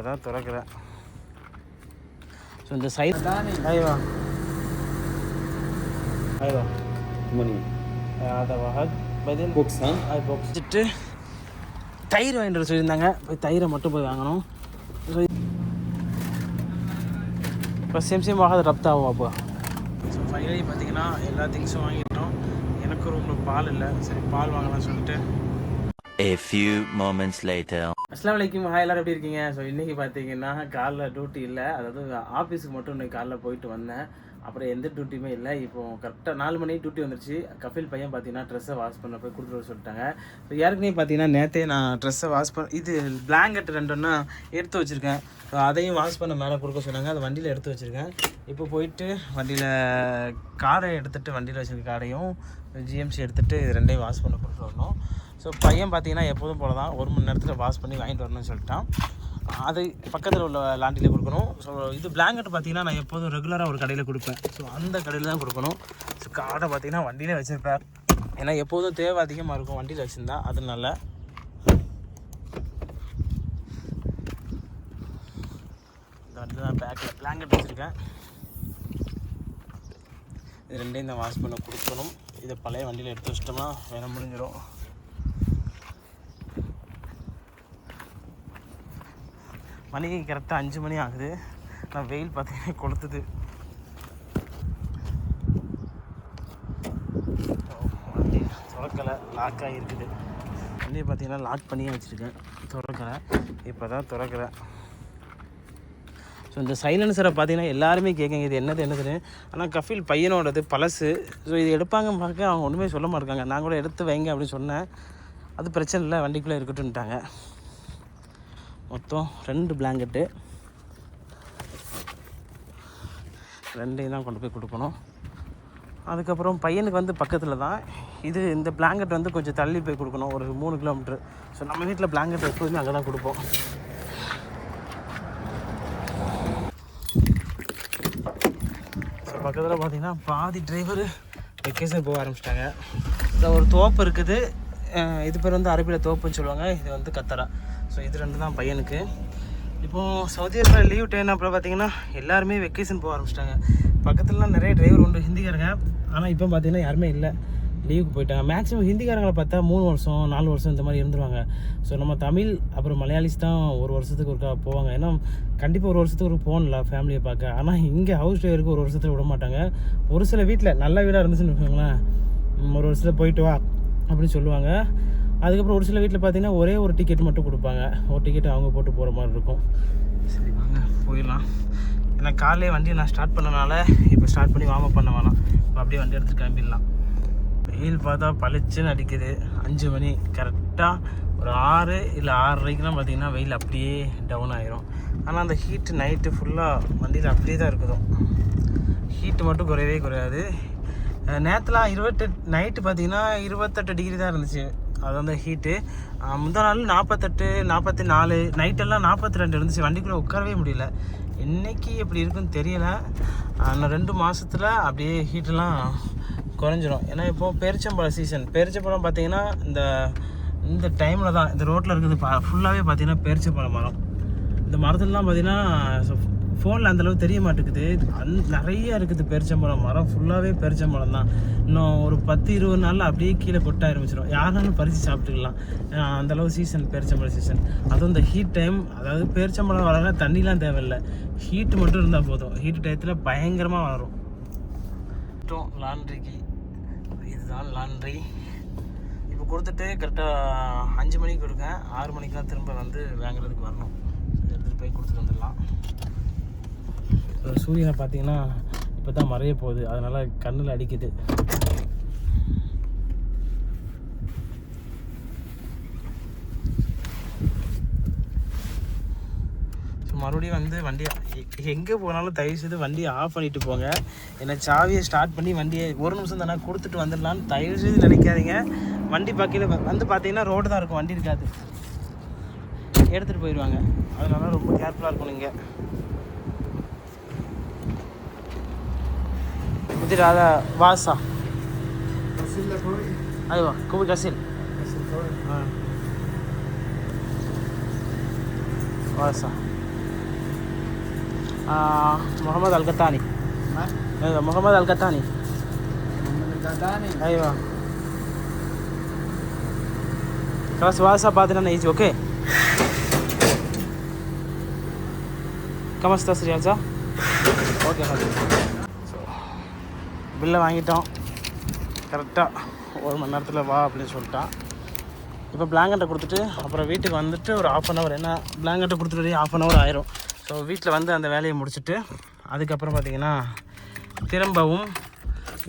அதான் திறக்கிறேன். ஸோ இந்த சைஸ் ஐவா ஐவா Money. அதை பதில் Books, huh? அது வச்சுட்டு தயிர் வாங்கிட்டு சொல்லியிருந்தாங்க. போய் தயிரை மட்டும் போய் வாங்கணும். ஸோ இப்போ சேம் சேம் ஆகாத ரப்தா ஆகும் அப்போ? ஸோ ஃபைனலி பார்த்தீங்கன்னா எல்லா திங்ஸும் வாங்கிட்டோம். எனக்கு ரூமில் பால் இல்லை. சரி பால் வாங்கலாம்னு சொல்லிட்டு. A few moments later. அஸ்லாம் வலைக்கும் ஹாய் எல்லாரும் எப்படி இருக்கீங்க? ஸோ இன்றைக்கி பார்த்தீங்கன்னா காலைல டியூட்டி இல்லை. அதாவது ஆஃபீஸுக்கு மட்டும் இன்னைக்கு காலைல போயிட்டு வந்தேன். அப்புறம் எந்த டியூட்டியுமே இல்லை. இப்போ கரெக்டாக நாலு மணி டியூட்டி வந்துருச்சு. கஃபில் பையன் பார்த்தீங்கன்னா ட்ரெஸ்ஸை வாஷ் பண்ண போய் கொடுத்துட்டு சொல்லிட்டாங்க. ஸோ ஏற்கனவே பார்த்தீங்கன்னா நேற்றே நான் ட்ரெஸ்ஸை வாஷ் பண்ண இது பிளாங்கெட் ரெண்டுன்னா எடுத்து வச்சுருக்கேன். ஸோ அதையும் வாஷ் பண்ண மேலே கொடுக்க சொன்னாங்க. அதை வண்டியில் எடுத்து வச்சுருக்கேன். இப்போ போயிட்டு வண்டியில் காரை எடுத்துகிட்டு வண்டியில் வச்சுருக்க காரையும் ஜிஎம்சி எடுத்துகிட்டு இது ரெண்டையும் வாஷ் பண்ண கொடுத்து வரணும். ஸோ பையன் பார்த்தீங்கன்னா எப்போதும் போல தான் ஒரு மணி நேரத்தில் வாஷ் பண்ணி வாங்கிட்டு வரணும்னு சொல்லிட்டான். அது பக்கத்தில் உள்ள லாண்டியில் கொடுக்கணும். ஸோ இது பிளாங்கெட் பார்த்தீங்கன்னா நான் எப்போதும் ரெகுலராக ஒரு கடையில் கொடுப்பேன். ஸோ அந்த கடையில் தான் கொடுக்கணும். ஸோ கார்டை பார்த்தீங்கன்னா வண்டியிலே வச்சுருப்பேன். ஏன்னா எப்போதும் தேவை அதிகமாக இருக்கும் வண்டியில் வச்சுருந்தா. அதனால இந்த வண்டி தான் பேக்கில் பிளாங்கெட் வச்சுருக்கேன். இது ரெண்டையும் இந்த வாஷ் பண்ண கொடுக்கணும். இதை பழைய வண்டியில் எடுத்து வச்சிட்டோம்னா வேலை முடிஞ்சிடும் மணி கரெக்டாக அஞ்சு மணி ஆகுது. நான் வெயில் பார்த்தீங்கன்னா கொளுத்துது. வண்டி திறக்கலை லாக் ஆகிருக்குது. வண்டியை பார்த்தீங்கன்னா லாக் பண்ணியே வச்சுருக்கேன். திறக்கலை. இப்போ தான் திறக்கிறேன் ஸோ இந்த சைலன்சரை பார்த்தீங்கன்னா எல்லாருமே கேட்குங்க இது என்னது என்னதுன்னு. ஆனால் கஃபீல் பையனோடது பழசு. ஸோ இது எடுப்பாங்க பார்க்க அவங்க ஒன்றுமே சொல்ல மாட்டாங்க. நான் கூட எடுத்து வைங்க அப்படின்னு சொன்னேன். அது பிரச்சனை இல்லை வண்டிக்குள்ளே இருக்கட்டும்ட்டாங்க மொத்தம் ரெண்டு பிளாங்கெட்டு ரெண்டையும் தான் கொண்டு போய் கொடுக்கணும். அதுக்கப்புறம் பையனுக்கு வந்து பக்கத்தில் தான். இது இந்த பிளாங்கெட் வந்து கொஞ்சம் தள்ளி போய் கொடுக்கணும். ஒரு மூணு கிலோமீட்ரு ஸோ நம்ம வீட்டில் பிளாங்கெட் எப்போதுமே அங்கே தான் கொடுப்போம். ஸோ பக்கத்தில் பார்த்தீங்கன்னா பாதி டிரைவர் வெக்கேஷன் போக ஆரம்பிச்சிட்டாங்க. இந்த ஒரு தோப்பு இருக்குது. இது பேர் வந்து அரபியில் தோப்புன்னு சொல்லுவாங்க. இது வந்து கத்தரா. ஸோ இது ரெண்டு தான் பையனுக்கு. இப்போது சவுதி அரேபியா லீவ் டைம் அப்புறம் பார்த்தீங்கன்னா எல்லாருமே வெக்கேஷன் போக ஆரம்பிச்சிட்டாங்க. பக்கத்துலலாம் நிறைய டிரைவர் உண்டு ஹிந்திக்காரங்க. ஆனால் இப்போ பார்த்தீங்கன்னா யாருமே இல்லை. லீவுக்கு போயிட்டாங்க. மேக்ஸிமம் ஹிந்திக்காரங்களை பார்த்தா மூணு வருஷம் நாலு வருஷம் இந்த மாதிரி இருந்துருவாங்க. ஸோ நம்ம தமிழ் அப்புறம் மலையாளிஸ் தான் ஒரு வருஷத்துக்கு ஒருக்கா போவாங்க. ஏன்னா கண்டிப்பாக ஒரு வருஷத்துக்கு ஒரு போகணும்ல ஃபேமிலியை பார்க்க. ஆனால் இங்கே ஹவுஸ் டிரைவருக்கு ஒரு வருஷத்துல விட மாட்டாங்க. ஒரு சில வீட்டில் நல்ல வீடாக இருந்துச்சுன்னு வச்சுக்கோங்களேன். ஒரு வருஷத்தில் போயிட்டு வா அப்படின்னு சொல்லுவாங்க. அதுக்கப்புறம் ஒரு சில வீட்டில் பார்த்தீங்கன்னா ஒரே ஒரு டிக்கெட் மட்டும் கொடுப்பாங்க. ஒரு டிக்கெட் அவங்க போட்டு போகிற மாதிரி இருக்கும். சரி வாங்க போயிடலாம். ஏன்னா காலையிலே வண்டியை நான் ஸ்டார்ட் பண்ணனால இப்போ ஸ்டார்ட் பண்ணி வார்ம் பண்ண வேணாம். இப்போ அப்படியே வண்டி எடுத்து கிளம்பிடலாம். வெயில் பார்த்தா பளிச்சுன்னு அடிக்குது. அஞ்சு மணி கரெக்டாக ஒரு ஆறு இல்லை ஆறரைக்கெலாம் பார்த்திங்கன்னா வெயில் அப்படியே டவுன் ஆகிரும் ஆனால் அந்த ஹீட்டு நைட்டு ஃபுல்லாக வண்டியில் அப்படியே தான் இருக்குதும் ஹீட்டு மட்டும் குறையவே குறையாது. நேரத்தில் இருபத்தெட்டு நைட்டு பார்த்தீங்கன்னா இருபத்தெட்டு டிகிரி தான் இருந்துச்சு. அது வந்து ஹீட்டு முந்தா நாள் நாற்பத்தெட்டு நாற்பத்தி நாலு நைட்டெல்லாம் நாற்பத்தி ரெண்டு இருந்துச்சு. வண்டிக்குள்ளே உட்காரவே முடியல. இன்றைக்கி எப்படி இருக்குன்னு தெரியல. இன்னும் ரெண்டு மாதத்தில் அப்படியே ஹீட்டெல்லாம் குறைஞ்சிரும். ஏன்னா இப்போது பேரிச்சம்பழம் சீசன் பேரிச்சம்பழம் பார்த்தீங்கன்னா இந்த இந்த டைமில் தான். இந்த ரோட்டில் இருக்குது பா ஃபுல்லாகவே பார்த்தீங்கன்னா பேரிச்சம்பழம் மரம். இந்த மரத்துலலாம் பார்த்தீங்கன்னா ஃபோனில் அந்தளவு தெரிய மாட்டேங்குது. அந் நிறைய இருக்குது பெருச்சம்பழம் மரம். ஃபுல்லாகவே பெருச்சம்பழம் தான். இன்னும் ஒரு பத்து இருபது நாளில் அப்படியே கீழே கொட்ட ஆரம்பிச்சிடும் யாருனாலும் பறித்து சாப்பிட்டுக்கலாம். அந்தளவு சீசன் பேரிச்சம்பழம் சீசன் அதுவும் இந்த ஹீட் டைம் அதாவது பேரிச்சம்பழம் வளர தண்ணிலாம் தேவையில்லை. ஹீட்டு மட்டும் இருந்தால் போதும். ஹீட் டயத்தில் பயங்கரமாக வளரும். லாண்ட்ரிக்கு இதுதான் லாண்ட்ரி இப்போ கொடுத்துட்டு கரெக்டாக அஞ்சு மணிக்கு கொடுக்கேன் ஆறு மணிக்கெலாம் திரும்ப வந்து வாங்குறதுக்கு வரணும். எடுத்துகிட்டு போய் கொடுத்துட்டு வந்துடலாம். சூரியனை பார்த்தீங்கன்னா இப்போ தான் மறைய போகுது. அதனால் கண்ணில் அடிக்குது. மறுபடியும் வந்து வண்டியை எங்கே போனாலும் தயவு செய்து வண்டியை ஆஃப் பண்ணிட்டு போங்க. ஏன்னா சாவியை ஸ்டார்ட் பண்ணி வண்டியை ஒரு நிமிஷம் தானே கொடுத்துட்டு வந்துடலான்னு தயவு செய்து நினைக்காதீங்க. வண்டி பக்கையில் வந்து பார்த்தீங்கன்னா ரோடு தான் இருக்கும். வண்டி இருக்காது. எடுத்துகிட்டு போயிடுவாங்க. அதனால ரொம்ப கேர்ஃபுல்லாக இருக்கணும் இங்கே. tira la va, Ah, Mohamed Al-Gatani. ¿Eh? Ahí Al-Gatani. Ahí va. Gracias, balsa, padre, no hay ¿ok? ¿Cómo estás, Rianza? Ok, பில்லை வாங்கிட்டோம். கரெக்டாக ஒரு மணி நேரத்தில் வா அப்படின்னு சொல்லிட்டான். இப்போ பிளாங்கெட்டை கொடுத்துட்டு அப்புறம் வீட்டுக்கு வந்துட்டு ஒரு ஆஃப் அன் ஹவர் என்ன பிளாங்கெட்டை கொடுத்துட்டு ஆஃப் அன் ஹவர் ஆயிரும். ஸோ வீட்டில் வந்து அந்த வேலையை முடிச்சுட்டு அதுக்கப்புறம் பார்த்திங்கன்னா திரும்பவும்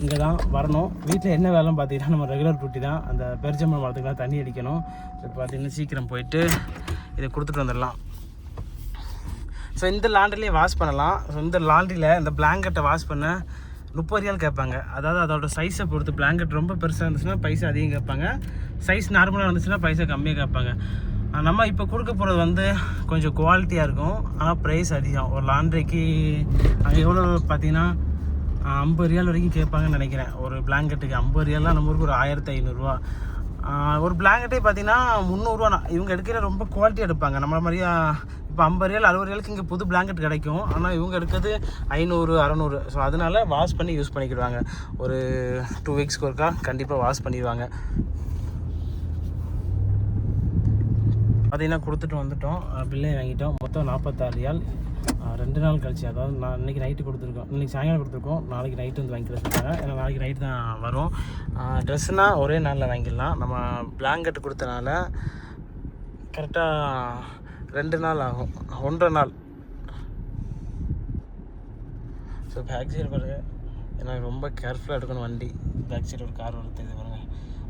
இங்கே தான் வரணும். வீட்டில் என்ன வேலைன்னு பார்த்தீங்கன்னா நம்ம ரெகுலர் டூட்டி தான். அந்த பெருச்சம்பளம் மரத்துக்குலாம் தண்ணி அடிக்கணும். இப்போ பார்த்தீங்கன்னா சீக்கிரம் போயிட்டு இதை கொடுத்துட்டு வந்துடலாம். ஸோ இந்த லாண்ட்ரிலேயே வாஷ் பண்ணலாம். ஸோ இந்த லாண்ட்ரியில் இந்த பிளாங்கெட்டை வாஷ் பண்ண முப்பது ரியால் கேட்பாங்க. அதாவது அதோட சைஸை பொறுத்து பிளாங்கெட் ரொம்ப பெருசாக இருந்துச்சுன்னா பைசா அதிகம் கேட்பாங்க. சைஸ் நார்மலாக இருந்துச்சுன்னா பைசா கம்மியாக கேட்பாங்க. நம்ம இப்போ கொடுக்க போகிறது வந்து கொஞ்சம் குவாலிட்டியாக இருக்கும். ஆனால் ப்ரைஸ் அதிகம். ஒரு லாண்ட்ரிக்கு அங்கே எவ்வளோ பார்த்தீங்கன்னா ஐம்பது ரியால் வரைக்கும் கேட்பாங்கன்னு நினைக்கிறேன். ஒரு பிளாங்கெட்டுக்கு ஐம்பது ரியால்லாம் நம்ம ஊருக்கு ஒரு ஆயிரத்தி ஐநூறுரூவா ஒரு பிளாங்கெட்டே பார்த்தீங்கன்னா முந்நூறுரூவா இவங்க எடுக்கிற ரொம்ப குவாலிட்டி எடுப்பாங்க. நம்மள மாதிரியா இப்போ ஐம்பது ரியல் அறுபது ரியலுக்கு இங்கே புது பிளாங்கெட் கிடைக்கும். ஆனால் இவங்க எடுக்கிறது ஐநூறு அறநூறு. ஸோ அதனால வாஷ் பண்ணி யூஸ் பண்ணிக்கிடுவாங்க. ஒரு டூ வீக்ஸ்க்கு ஒருக்கா கண்டிப்பாக வாஷ் பண்ணிடுவாங்க. பார்த்தீங்கன்னா கொடுத்துட்டு வந்துட்டோம். பில்லே வாங்கிட்டோம். மொத்தம் நாற்பத்தாறு ரியால் ரெண்டு நாள் கழிச்சு அதாவது நான் இன்றைக்கி நைட்டு கொடுத்துருக்கோம். இன்றைக்கி சாயங்காலம் கொடுத்துருக்கோம். நாளைக்கு நைட்டு வந்து வாங்கிக்கிற சொல்லிட்டாங்க. ஏன்னா நாளைக்கு நைட்டு தான் வரும். ட்ரெஸ்ஸுனால் ஒரே நாளில் வாங்கிடலாம். நம்ம பிளாங்கெட் கொடுத்தனால கரெக்டாக ரெண்டு நாள் ஆகும். ஒன்றரை நாள். ஸோ பேக் சைடு பாருங்க. எனக்கு ரொம்ப கேர்ஃபுல்லாக எடுக்கணும் வண்டி. பேக் சைடு ஒரு கார் வருது இது பாருங்க.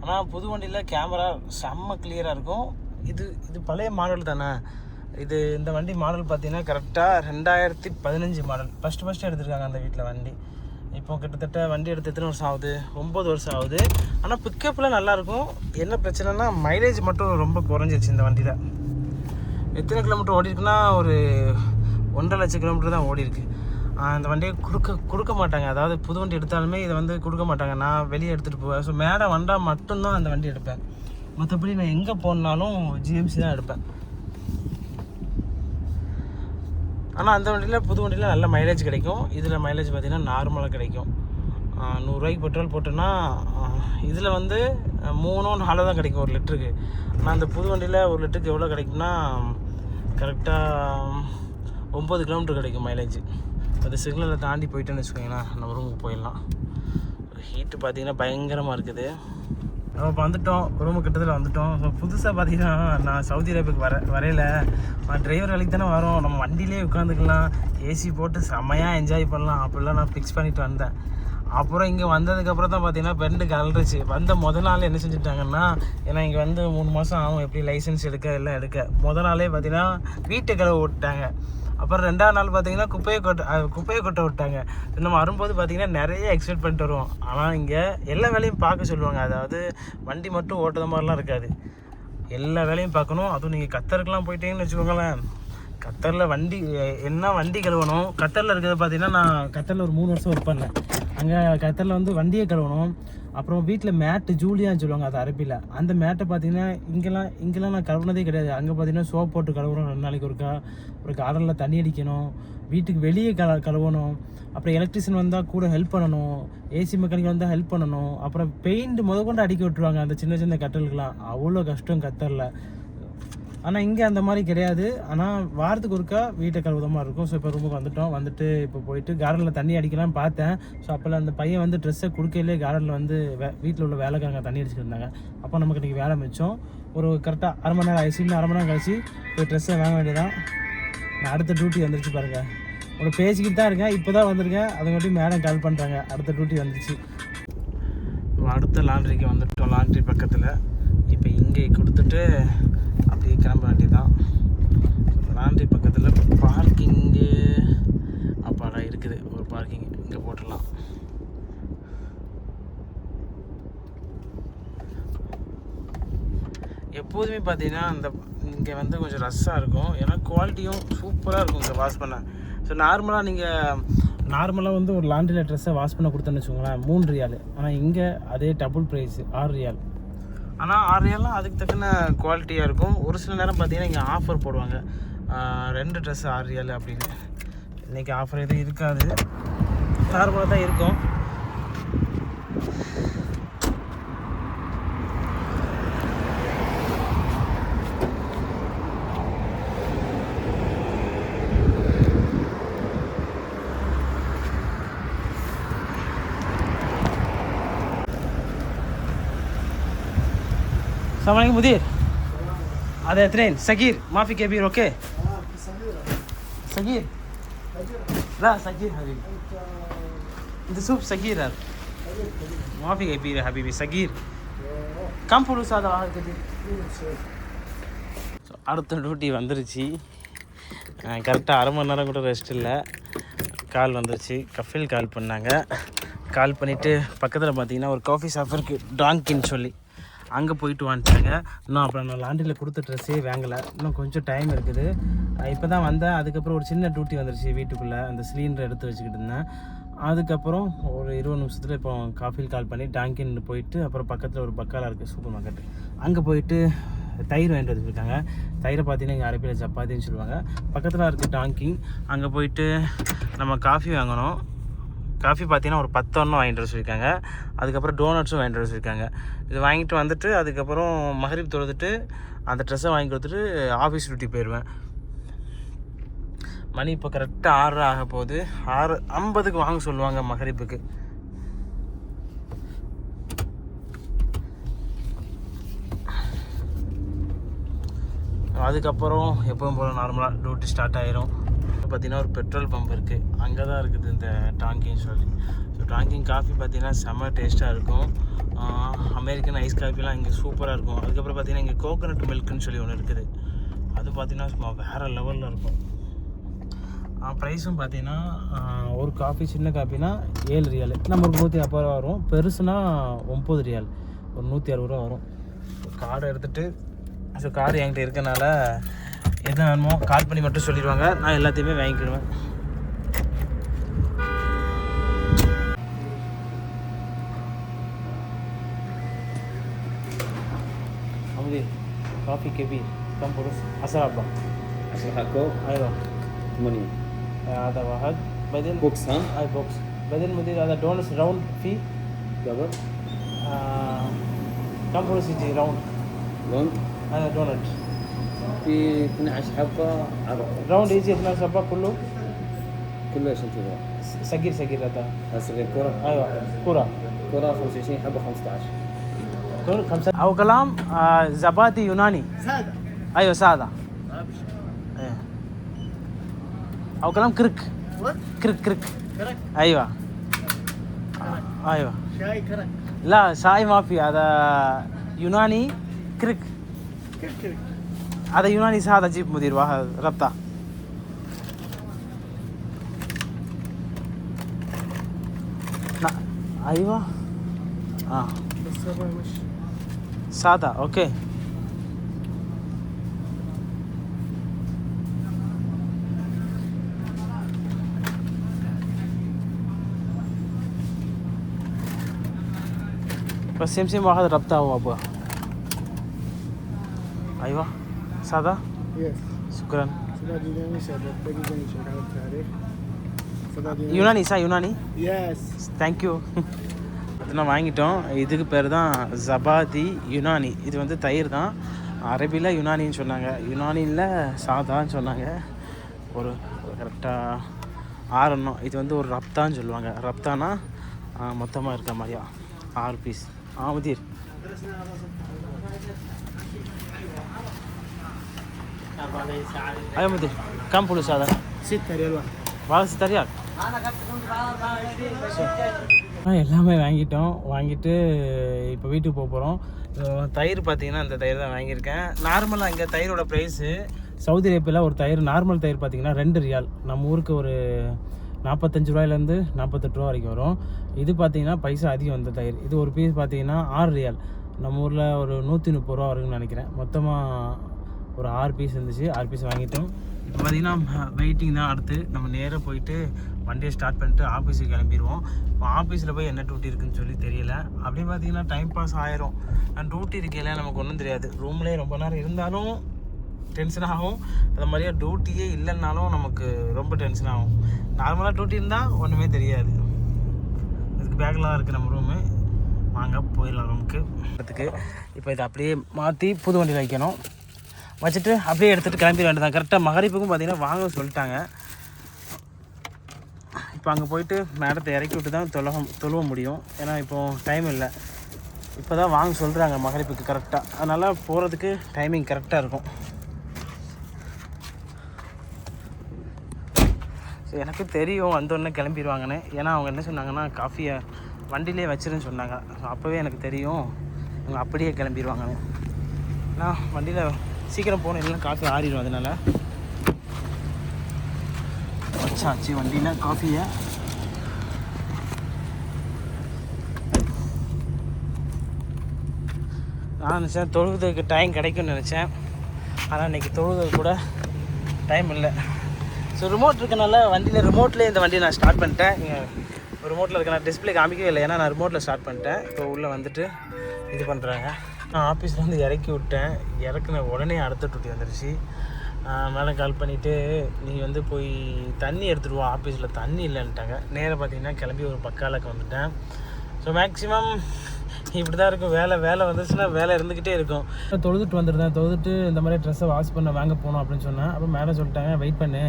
ஆனால் புது வண்டியில் கேமரா செம்ம கிளியராக இருக்கும். இது இது பழைய மாடல் தானே? இது இந்த வண்டி மாடல் பார்த்தீங்கன்னா கரெக்டாக ரெண்டாயிரத்தி பதினஞ்சு மாடல் ஃபஸ்ட்டு ஃபஸ்ட்டு எடுத்திருக்காங்க அந்த வீட்டில் வண்டி. இப்போ கிட்டத்தட்ட வண்டி எடுத்து எத்தனை வருஷம் ஆகுது? ஒம்பது வருஷம் ஆகுது. ஆனால் பிக்கப்பில் நல்லாயிருக்கும் என்ன பிரச்சனைனா மைலேஜ் மட்டும் ரொம்ப குறைஞ்சிருச்சு இந்த வண்டியில். எத்தனை கிலோமீட்டர் ஓடிருக்குன்னா ஒரு ஒன்றரை லட்சம் கிலோமீட்டர் தான் ஓடிருக்கு அந்த வண்டியை கொடுக்க கொடுக்க மாட்டாங்க. அதாவது புது வண்டி எடுத்தாலுமே இதை வந்து கொடுக்க மாட்டாங்க. நான் வெளியே எடுத்துகிட்டு போவேன். ஸோ மேடை வந்தால் மட்டும்தான் அந்த வண்டி எடுப்பேன். மற்றபடி நான் எங்கே போனாலும் ஜிஎம்சி தான் எடுப்பேன். ஆனால் அந்த வண்டியில் புது வண்டியில் நல்ல மைலேஜ் கிடைக்கும். இதில் மைலேஜ் பார்த்திங்கன்னா நார்மலாக கிடைக்கும். நூறுரூவாய்க்கு பெட்ரோல் போட்டோன்னா இதில் வந்து மூணும் நாலு தான் கிடைக்கும் ஒரு லிட்டருக்கு. ஆனால் அந்த புது வண்டியில் ஒரு லிட்டருக்கு எவ்வளோ கிடைக்கும்னா கரெக்டாக ஒம்பது கிலோமீட்டர் கிடைக்கும் மைலேஜ் அது சிக்னலை தாண்டி போயிட்டேன்னு வச்சுக்கோங்களேன் நம்ம ரூமுக்கு போயிடலாம். ஹீட்டு பார்த்தீங்கன்னா பயங்கரமாக இருக்குது. நம்ம இப்போ வந்துட்டோம் ரூமு கிட்டத்தில் வந்துட்டோம். ஸோ புதுசாக பார்த்தீங்கன்னா நான் சவுதி அரேபியாவுக்கு வர வரையில டிரைவர் வேலைக்கு தானே வரோம். நம்ம வண்டியிலே உட்காந்துக்கலாம். ஏசி போட்டு செம்மையாக என்ஜாய் பண்ணலாம். அப்படிலாம் நான் ஃபிக்ஸ் பண்ணிட்டு வந்தேன். அப்புறம் இங்கே வந்ததுக்கப்புறம் தான் பார்த்தீங்கன்னா பெண்டு கலண்டுச்சு வந்த முதல் நாள் என்ன செஞ்சுட்டாங்கன்னா ஏன்னா இங்கே வந்து மூணு மாதம் ஆகும் எப்படி லைசன்ஸ் எடுக்க எல்லாம் எடுக்க. முதல் நாளே பார்த்தீங்கன்னா வீட்டு கழுவ விட்டாங்க. அப்புறம் ரெண்டாவது நாள் பார்த்தீங்கன்னா குப்பையை கொட்ட குப்பையை கொட்ட விட்டாங்க. நம்ம வரும்போது பார்த்தீங்கன்னா நிறைய எக்ஸ்பெக்ட் பண்ணிட்டு வருவோம். ஆனால் இங்கே எல்லா வேலையும் பார்க்க சொல்லுவாங்க. அதாவது வண்டி மட்டும் ஓட்டுற மாதிரிலாம் இருக்காது. எல்லா வேலையும் பார்க்கணும். அதுவும் நீங்கள் கத்தருக்கெலாம் போயிட்டீங்கன்னு வச்சுக்கோங்களேன். கத்தரில் வண்டி என்ன வண்டி கழுவணும்? கத்தரில் இருக்கிறத பார்த்தீங்கன்னா நான் கத்தரில் ஒரு மூணு வருஷம் ஒர்க் பண்ணேன். அங்கே கத்தரில் வந்து வண்டியை கழுவணும். அப்புறம் வீட்டில் மேட்டு ஜூலியான்னு சொல்லுவாங்க அது அரபியில் அந்த மேட்டை பார்த்தீங்கன்னா இங்கெல்லாம் இங்கெல்லாம் நான் கழுவுனதே கிடையாது. அங்கே பார்த்தீங்கன்னா சோப் போட்டு கழுவுறோம் ரெண்டு நாளைக்கு ஒருக்கா. ஒரு கார்டனில் தண்ணி அடிக்கணும். வீட்டுக்கு வெளியே கல கழுவணும். அப்புறம் எலக்ட்ரிஷியன் வந்தால் கூட ஹெல்ப் பண்ணணும். ஏசி மெக்கானிக் வந்தால் ஹெல்ப் பண்ணணும். அப்புறம் பெயிண்ட் முத கொண்டு அடிக்க விட்டுருவாங்க அந்த சின்ன சின்ன கட்டலுக்கெல்லாம். அவ்வளோ கஷ்டம் கத்தரில். ஆனால் இங்கே அந்த மாதிரி கிடையாது. ஆனால் வாரத்துக்கு ஒருக்கா வீட்டை கழுவுத மாதிரி இருக்கும். ஸோ இப்போ ரூமுக்கு வந்துட்டோம். வந்துட்டு இப்போ போயிட்டு கார்டனில் தண்ணி அடிக்கலாம்னு பார்த்தேன். ஸோ அப்போல்லாம் அந்த பையன் வந்து ட்ரெஸ்ஸை கொடுக்கலே கார்டனில் வந்து வே வீட்டில் உள்ள வேலைக்காரங்க தண்ணி அடிச்சுருந்தாங்க அப்போ நமக்கு இன்றைக்கி வேலை மிச்சம். ஒரு கரெக்டாக அரை மணி நேரம் ஆயிடுச்சு. இன்னும் அரை மணி நேரம் கழிச்சு போய் ட்ரெஸ்ஸை வாங்க வேண்டியதான் நான் அடுத்த டியூட்டி வந்துருச்சு பாருங்கள் உங்களை பேசிக்கிட்டு தான் இருக்கேன். இப்போ தான் வந்திருக்கேன். அதை மட்டும் மேடம் கால் பண்ணுறாங்க அடுத்த டியூட்டி வந்துச்சு. அடுத்த லாண்ட்ரிக்கு வந்துட்டோம். லாண்ட்ரி பக்கத்தில். இப்போ இங்கே கொடுத்துட்டு லாண்ட்ரி பக்கத்தில் பார்க்கிங்கு. அப்பாடா இருக்குது. ஒரு பார்க்கிங். இங்கே போட்டுடலாம். எப்போதுமே பார்த்தீங்கன்னா அந்த இங்கே வந்து கொஞ்சம் ரஷ்ஷாக இருக்கும். ஏன்னா குவாலிட்டியும் சூப்பராக இருக்கும் இங்கே வாஷ் பண்ண. ஸோ நார்மலாக நீங்கள் நார்மலாக வந்து ஒரு லாண்ட்ரியில் ட்ரெஸ்ஸை வாஷ் பண்ண கொடுத்தேன்னு வச்சுக்கோங்களேன் மூணு ரியால். ஆனால் இங்கே அதே டபுள் ப்ரைஸ் ஆறு ரியால். ஆனால் ஆறு ரியால்லாம் அதுக்கு தக்கன குவாலிட்டியாக இருக்கும். ஒரு சில நேரம் பார்த்தீங்கன்னா இங்கே ஆஃபர் போடுவாங்க. ரெண்டு ட்ரெஸ் ஆரியல் அப்படின்னு. இன்றைக்கி ஆஃபர் எதுவும் இருக்காது. நார்மலாக தான் இருக்கும். सलामकुम मुदीर आदे ट्रेन सगीर माफ़ी के बीर ओके صغير لا صغير حبيبي انت سوب صغير هذا ما في كبير يا حبيبي صغير كم فلوس هذا واحد كبير ஸோ அடுத்த டியூட்டி வந்துருச்சு கரெக்டாக அரை மணி நேரம் கூட ரெஸ்ட் இல்லை கால் வந்துருச்சு கஃபில் கால் பண்ணாங்க கால் பண்ணிவிட்டு பக்கத்தில் பார்த்தீங்கன்னா ஒரு காஃபி ஷாப் இருக்குது டாங்கின்னு சொல்லி அங்கே போயிட்டு வந்துட்டாங்க. இன்னும் அப்புறம் நான் லாண்ட்ரியில் கொடுத்த ட்ரெஸ்ஸே வாங்கலை. இன்னும் கொஞ்சம் டைம் இருக்குது. இப்போ தான் வந்தேன். அதுக்கப்புறம் ஒரு சின்ன டியூட்டி வந்துருச்சு வீட்டுக்குள்ளே. அந்த சிலிண்டர் எடுத்து வச்சுக்கிட்டு இருந்தேன். அதுக்கப்புறம் ஒரு இருபது நிமிஷத்தில் இப்போ காஃபில் கால் பண்ணி டாங்கின் போயிட்டு அப்புறம் பக்கத்தில் ஒரு பக்காலா இருக்குது சூப்பர் மார்க்கெட் அங்கே போயிட்டு தயிர் வாங்கிட்டு வந்துருக்காங்க தயிரை பார்த்தீங்கன்னா இங்கே அரபியில் சப்பாத்தின்னு சொல்லுவாங்க. பக்கத்தில் இருக்குது டாங்கிங் அங்கே போயிட்டு நம்ம காஃபி வாங்கணும் காஃபி பார்த்தீங்கன்னா ஒரு பத்தொன்னு வாங்கிட்டு வச்சுருக்காங்க அதுக்கப்புறம் டோனட்ஸும் வாங்கிட்டு வச்சுருக்காங்க இது வாங்கிட்டு வந்துட்டு அதுக்கப்புறம் மகரிப் தொழுதுட்டு அந்த ட்ரெஸ்ஸை வாங்கி கொடுத்துட்டு ஆஃபீஸ் டியூட்டி போயிடுவேன் மணி இப்போ கரெக்டாக ஆறு ஆக போகுது. ஆறு ஐம்பதுக்கு வாங்க சொல்லுவாங்க மகரிப்புக்கு அதுக்கப்புறம் எப்பவும் போல் நார்மலாக டியூட்டி ஸ்டார்ட் ஆயிரும். பார்த்தீங்கன்னா ஒரு பெட்ரோல் பம்ப் இருக்குது அங்கே தான் இருக்குது இந்த டாங்கின்னு சொல்லி. ஸோ டாங்கிங் காஃபி பார்த்தீங்கன்னா செம்ம டேஸ்ட்டாக இருக்கும். அமெரிக்கன் ஐஸ் காஃபிலாம் இங்கே சூப்பராக இருக்கும். அதுக்கப்புறம் பார்த்தீங்கன்னா இங்கே கோகோனட் மில்க்குன்னு சொல்லி ஒன்று இருக்குது. அது பார்த்தீங்கன்னா சும்மா வேறு லெவலில் இருக்கும். ப்ரைஸும் பார்த்தீங்கன்னா ஒரு காஃபி சின்ன காஃபினா ஏழு ரியால். நம்ம ஒரு நூற்றி ஐம்பது ரூபா வரும். பெருசுனா ஒம்பது ரியால். ஒரு நூற்றி அறுபது ரூபா வரும். கார்டு எடுத்துகிட்டு ஸோ கார் என்கிட்ட இருக்கனால எது வேணுமோ கால் பண்ணி மட்டும் சொல்லிடுவாங்க நான் எல்லாத்தையுமே வாங்கிக்கிடுவேன் عمودي كافي كبير كم فلوس؟ 10 أربعة عشان حقه أيوه 8 هذا واحد بعدين بوكس ها هاي بوكس بعدين مدير هذا دونس راوند فيه قبل آه كم فلوس يجي راوند لون هذا دونت في 12 حبه عرض راوند يجي 12 حبة كله؟ كله إيش انت تبغى؟ صغير صغير هذا. هسه الكرة أيوه كرة كرة 25 حبه 15 كل خمسة أو كلام آه زبادي يوناني. سادة. أيوه سادة. إيه. أو كلام كرك. كرك كرك. كرك. أيوه. أيوه. شاي كرك. لا شاي ما في هذا يوناني كرك. كيف كرك. هذا يوناني هذا جيب مدير واحد ربطة لا ايوه اه بس هذا مش سادة اوكي بس سمسم واحد ربطة هو ابوه ايوه سادة يس شكرا سداد يوناني سادة باقي جاني شيك على التاريخ سداد يوناني யுனானி சா யுனானி يس தேங்க்யூ நான் வாங்கிட்டோம் இதுக்கு பேர் தான் ஜபாதி யுனானி இது வந்து தயிர் தான் அரபியில் யுனானின்னு சொன்னாங்க யுனானியில் சாதான்னு சொன்னாங்க ஒரு கரெக்டாக ஆறணும் இது வந்து ஒரு ரப்தான்னு சொல்லுவாங்க ரப்தானா மொத்தமாக இருக்க மாதிரியா ஆறு பீஸ் ஆ முதீர் أيوة مدير كم فلوس هذا؟ ستة ريال واحد வாழை சித்தாரியா எல்லாமே வாங்கிட்டோம் வாங்கிட்டு இப்போ வீட்டுக்கு போக போகிறோம் தயிர் பார்த்தீங்கன்னா இந்த தயிர் தான் வாங்கியிருக்கேன் நார்மலாக இங்கே தயிரோட ப்ரைஸு சவுதி அரேபியாவில் ஒரு தயிர் நார்மல் தயிர் பார்த்தீங்கன்னா ரெண்டு ரியால் நம்ம ஊருக்கு ஒரு நாற்பத்தஞ்சு ரூபாயிலேருந்து நாற்பத்தெட்டு ரூபா வரைக்கும் வரும் இது பார்த்தீங்கன்னா பைசா அதிகம் வந்த தயிர் இது ஒரு பீஸ் பார்த்தீங்கன்னா ஆறு ரியால் நம்ம ஊரில் ஒரு நூற்றி முப்பது ரூபா வரும்னு நினைக்கிறேன் மொத்தமாக ஒரு ஆறு பீஸ் இருந்துச்சு. ஆறு பீஸ் வாங்கிட்டோம். இப்போ பார்த்தீங்கன்னா வெயிட்டிங் தான் அடுத்து. நம்ம நேராக போயிட்டு வண்டியை ஸ்டார்ட் பண்ணிட்டு ஆஃபீஸுக்கு கிளம்பிடுவோம். இப்போ ஆஃபீஸில் போய் என்ன டியூட்டி இருக்குன்னு சொல்லி தெரியல. அப்படியே பார்த்தீங்கன்னா டைம் பாஸ் ஆயிரும். அண்ட் டியூட்டி இருக்கையில நமக்கு ஒன்றும் தெரியாது. ரூம்லேயே ரொம்ப நேரம் இருந்தாலும் டென்ஷன் ஆகும். அது மாதிரியே டியூட்டியே இல்லைன்னாலும் நமக்கு ரொம்ப டென்ஷன் ஆகும். நார்மலாக டியூட்டி இருந்தால் ஒன்றுமே தெரியாது. இதுக்கு பேக்கில் தான் இருக்குது நம்ம ரூமு வாங்க போயிடலாம் ரூமுக்கு இடத்துக்கு இப்போ இதை அப்படியே மாற்றி புது வண்டியில் வைக்கணும். வச்சுட்டு அப்படியே எடுத்துகிட்டு கிளம்பிட வேண்டியதான் கரெக்டாக மகரிப்புக்கும் பார்த்தீங்கன்னா வாங்க சொல்லிட்டாங்க. இப்போ அங்கே போயிட்டு மேடத்தை இறக்கி விட்டு தான் தொலக தொழுவ முடியும். ஏன்னா இப்போது டைம் இல்லை. இப்போ தான் வாங்க சொல்கிறாங்க மகரிப்புக்கு கரெக்டாக அதனால் போகிறதுக்கு டைமிங் கரெக்டாக இருக்கும். ஸோ எனக்கு தெரியும் வந்தோடனே கிளம்பிடுவாங்கன்னு. ஏன்னா அவங்க என்ன சொன்னாங்கன்னா காஃபியை வண்டிலே வச்சிருன்னு சொன்னாங்க. ஸோ அப்போவே எனக்கு தெரியும். அவங்க அப்படியே கிளம்பிடுவாங்கன்னு. நான் வண்டியில் சீக்கிரம் போகணும். இல்லைன்னா காஃபி ஆறிடும். அதனால வச்சாச்சு வண்டினா காஃபியை? நான் நினச்சேன் தொழுவதுக்கு டைம் கிடைக்கும்னு நினச்சேன். ஆனால் இன்றைக்கி தொழுவது கூட டைம் இல்லை. ஸோ ரிமோட் இருக்கனால வண்டியில் ரிமோட்லேயே இந்த வண்டியை நான் ஸ்டார்ட் பண்ணிட்டேன். ரிமோட்டில் இருக்க நான் டிஸ்பிளே காமிக்கவே இல்லை. ஏன்னா நான் ரிமோட்டில் ஸ்டார்ட் பண்ணிட்டேன். இப்போ உள்ளே வந்துட்டு இது பண்ணுறாங்க நான் ஆஃபீஸில் வந்து இறக்கி விட்டேன். இறக்குன உடனே அடுத்த டூட்டி வந்துருச்சு. மேலே கால் பண்ணிவிட்டு நீ வந்து போய் தண்ணி எடுத்துகிட்டு வா ஆஃபீஸில் தண்ணி இல்லைன்ட்டாங்க. நேராக பார்த்தீங்கன்னா கிளம்பி ஒரு பக்காலுக்கு வந்துட்டேன். ஸோ மேக்ஸிமம் இப்படி தான் இருக்கும். வேலை வேலை வந்துச்சுன்னா வேலை இருந்துக்கிட்டே இருக்கும். தொழுதுட்டு வந்துருந்தேன். தொழுதுட்டு இந்த மாதிரி ட்ரெஸ்ஸை வாஷ் பண்ண வாங்க போகணும் அப்படின்னு சொன்னேன். அப்போ மேலே சொல்லிட்டாங்க வெயிட் பண்ணு.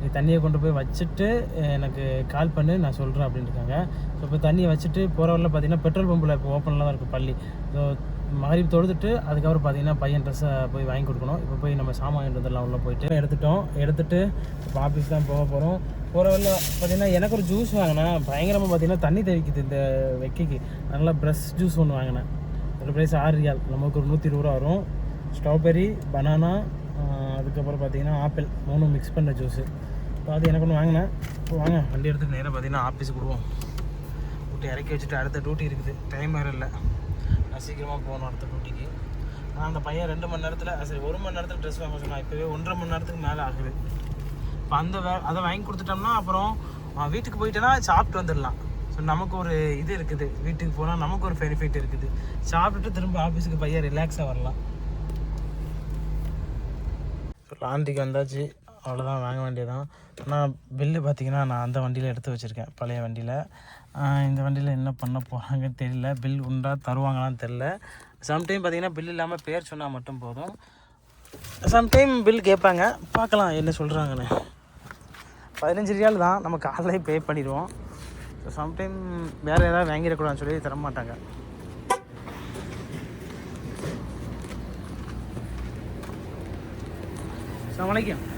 நீ தண்ணியை கொண்டு போய் வச்சுட்டு எனக்கு கால் பண்ணு. நான் சொல்கிறேன் அப்படின்ட்டு இருக்காங்க. ஸோ இப்போ தண்ணியை வச்சுட்டு போகிற வரல பார்த்தீங்கன்னா பெட்ரோல் பம்பில் இப்போ ஓப்பனில் தான் இருக்குது பள்ளி. ஸோ மகரிப் தொழுதுட்டு அதுக்கப்புறம் பார்த்தீங்கன்னா பையன் ட்ரெஸ்ஸை போய் வாங்கி கொடுக்கணும். இப்போ போய் நம்ம சாமான் வாங்கிட்டு வந்துடலாம் உள்ளே போயிட்டு. எடுத்துட்டோம். எடுத்துட்டு இப்போ ஆஃபீஸ் தான் போக போகிறோம் போகிற வரல பார்த்தீங்கன்னா எனக்கு ஒரு ஜூஸ் வாங்கினேன். பயங்கரமாக பார்த்தீங்கன்னா தண்ணி தெவிக்குது இந்த வெக்கைக்கு. அதனால் ப்ரெஷ் ஜூஸ் ஒன்று வாங்கினேன். ஒரு ப்ரைஸ் ஆறு ரியால். நமக்கு ஒரு நூற்றி இருபது ரூபா வரும். ஸ்ட்ராபெரி பனானா அதுக்கப்புறம் பார்த்தீங்கன்னா ஆப்பிள் மூணும் மிக்ஸ் பண்ண ஜூஸு இப்போ அது எனக்கு ஒன்று வாங்கினேன். இப்போ வாங்க வண்டி எடுத்துகிட்டு நேராக பார்த்தீங்கன்னா ஆஃபீஸுக்கு விடுவோம் விட்டு இறக்கி வச்சுட்டு அடுத்த டியூட்டி இருக்குது. டைம் வேறு இல்லை. சீக்கிரமாக போகணும் அடுத்த டூட்டிக்கு ஆனால் அந்த பையன் ரெண்டு மணி நேரத்தில் சரி ஒரு மணி நேரத்தில் ட்ரெஸ் வாங்க சொன்னால் இப்போவே ஒன்றரை மணி நேரத்துக்கு மேலே ஆகுது. இப்போ அந்த வே அதை வாங்கி கொடுத்துட்டோம்னா அப்புறம் வீட்டுக்கு போயிட்டேன்னா சாப்பிட்டு வந்துடலாம். ஸோ நமக்கு ஒரு இது இருக்குது. வீட்டுக்கு போனால் நமக்கு ஒரு பெனிஃபிட் இருக்குது. சாப்பிட்டுட்டு திரும்ப ஆஃபீஸுக்கு பையன் ரிலாக்ஸாக வரலாம். ஸோ லாண்டிக்கு வந்தாச்சு. அவ்வளோதான் வாங்க வேண்டியதான் ஆனால் பில்லு பார்த்தீங்கன்னா நான் அந்த வண்டியில் எடுத்து வச்சுருக்கேன் பழைய வண்டியில். இந்த வண்டியில் என்ன பண்ண போகிறாங்கன்னு தெரியல. பில் உண்டா தருவாங்களான்னு தெரில சம்டைம் பார்த்தீங்கன்னா பில் இல்லாமல் பேர் சொன்னால் மட்டும் போதும். சம்டைம் பில் கேட்பாங்க. பார்க்கலாம் என்ன சொல்கிறாங்கன்னு பதினஞ்சு ரியால் தான் நம்ம காலையில் பே பண்ணிடுவோம். ஸோ சம்டைம் வேறு ஏதாவது வாங்கிடக்கூடாதுன்னு சொல்லி தர மாட்டாங்க அலாம்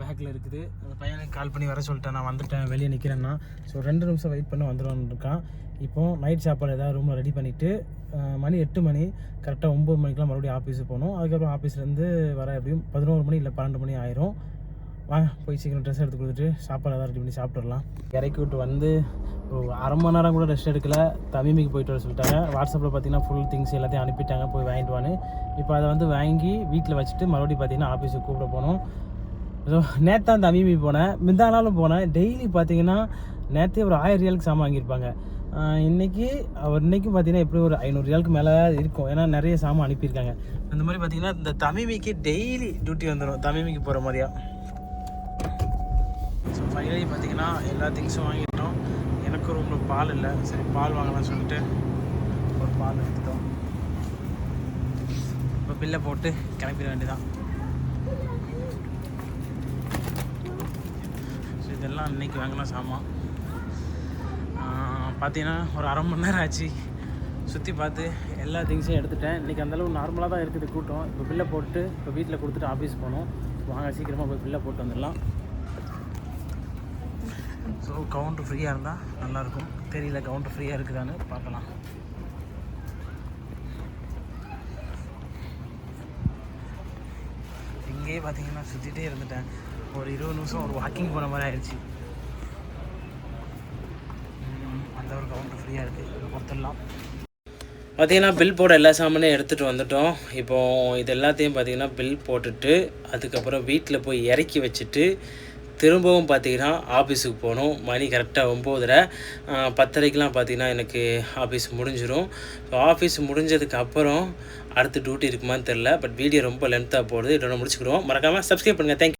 பேக்கில் இருக்குது. அந்த பையனுக்கு கால் பண்ணி வர சொல்லிட்டேன். நான் வந்துட்டேன். வெளியே நிற்கிறேன்னா ஸோ ரெண்டு நிமிஷம் வெயிட் பண்ண வந்துடுவான்னு இருக்கான். இப்போது நைட் சாப்பாடு ஏதாவது ரூமில் ரெடி பண்ணிவிட்டு மணி எட்டு மணி கரெக்டாக ஒம்பது மணிக்கெலாம் மறுபடியும் ஆஃபீஸுக்கு போகணும். அதுக்கப்புறம் ஆஃபீஸ்லேருந்து வர எப்படியும் பதினோரு மணி இல்லை பன்னெண்டு மணி ஆயிரும். வாங்க போய் சீக்கிரம் ட்ரெஸ் எடுத்து கொடுத்துட்டு சாப்பாடு ஏதாவது ரெடி பண்ணி சாப்பிட்டுடலாம். இறக்கி விட்டு வந்து அரை மணி நேரம் கூட ரெஸ்ட் எடுக்கல. தமிமிக்கு போயிட்டு வர சொல்லிட்டாங்க. வாட்ஸ்அப்பில் பார்த்தீங்கன்னா ஃபுல் திங்ஸ் எல்லாத்தையும் அனுப்பிட்டாங்க. போய் வாங்கிட்டு வான்னு. இப்போ அதை வந்து வாங்கி வீட்டில் வச்சுட்டு மறுபடியும் பார்த்தீங்கன்னா ஆஃபீஸுக்கு கூப்பிட போகணும் ஸோ நேற்று தான் தமிமி போனேன். முந்தா நாளும் போனேன். டெய்லி பார்த்தீங்கன்னா நேற்றே ஒரு ஆயிரம் ரியாலுக்கு சாமான் வாங்கியிருப்பாங்க. இன்றைக்கி இன்னைக்கு அவர் இன்றைக்கும் பார்த்தீங்கன்னா எப்படி ஒரு ஐநூறு ரியாலுக்கு மேலே இருக்கும். ஏன்னா நிறைய சாமான் அனுப்பியிருக்காங்க. அந்த மாதிரி பார்த்தீங்கன்னா இந்த தமிமிக்கு டெய்லி டியூட்டி வந்துடும் தமிமிக்கு போகிற மாதிரியா. ஸோ ஃபைனலி பார்த்தீங்கன்னா எல்லா திங்ஸும் வாங்கிட்டோம். எனக்கு ரூமில் பால் இல்லை. சரி பால் வாங்கலாம்னு சொல்லிட்டு ஒரு பால் எடுத்துட்டோம். இப்போ பில்லை போட்டு கிளம்பிட வேண்டியதான் ஸோ இதெல்லாம் இன்னைக்கு வாங்கலாம் சாமான் பார்த்தீங்கன்னா ஒரு அரை மணி நேரம் ஆச்சு. சுற்றி பார்த்து எல்லா திங்ஸையும் எடுத்துட்டேன். இன்றைக்கி அந்தளவு நார்மலாக தான் இருக்குது கூட்டம். இப்போ பில்லை போட்டு இப்போ வீட்டில் கொடுத்துட்டு ஆஃபீஸ் போகணும். வாங்க சீக்கிரமாக போய் பில்லை போட்டு வந்துடலாம். ஸோ கவுண்ட்ரு ஃப்ரீயாக இருந்தால் நல்லாயிருக்கும் தெரியல கவுண்ட்ரு ஃப்ரீயாக இருக்குதான்னு பார்க்கலாம். இங்கேயே பார்த்தீங்கன்னா சுற்றிட்டே இருந்துட்டேன். ஒரு இருபது நிமிஷம் ஒரு வாக்கிங் போன மாதிரி ஆயிடுச்சு. அந்த ஒரு கவுண்ட்ரு ஃப்ரீயாக இருக்குது கொடுத்துடலாம். பார்த்தீங்கன்னா பில் போட எல்லா சாமானையும் எடுத்துகிட்டு வந்துட்டோம். இப்போது இது எல்லாத்தையும் பார்த்தீங்கன்னா பில் போட்டுட்டு அதுக்கப்புறம் வீட்டில் போய் இறக்கி வச்சுட்டு திரும்பவும் பார்த்தீங்கன்னா ஆஃபீஸுக்கு போகணும். மணி கரெக்டாக ஒம்போதரை. பத்தரைக்கெலாம் பார்த்தீங்கன்னா எனக்கு ஆஃபீஸ் முடிஞ்சிடும் ஸோ ஆஃபீஸ் முடிஞ்சதுக்கு அப்புறம் அடுத்து டியூட்டி இருக்குமான்னு தெரில பட் வீடியோ ரொம்ப லென்த்தாக போடுது இதோட முடிச்சுக்கிடுவோம். மறக்காமல் சப்ஸ்கிரைப் பண்ணுங்கள் தேங்க்யூ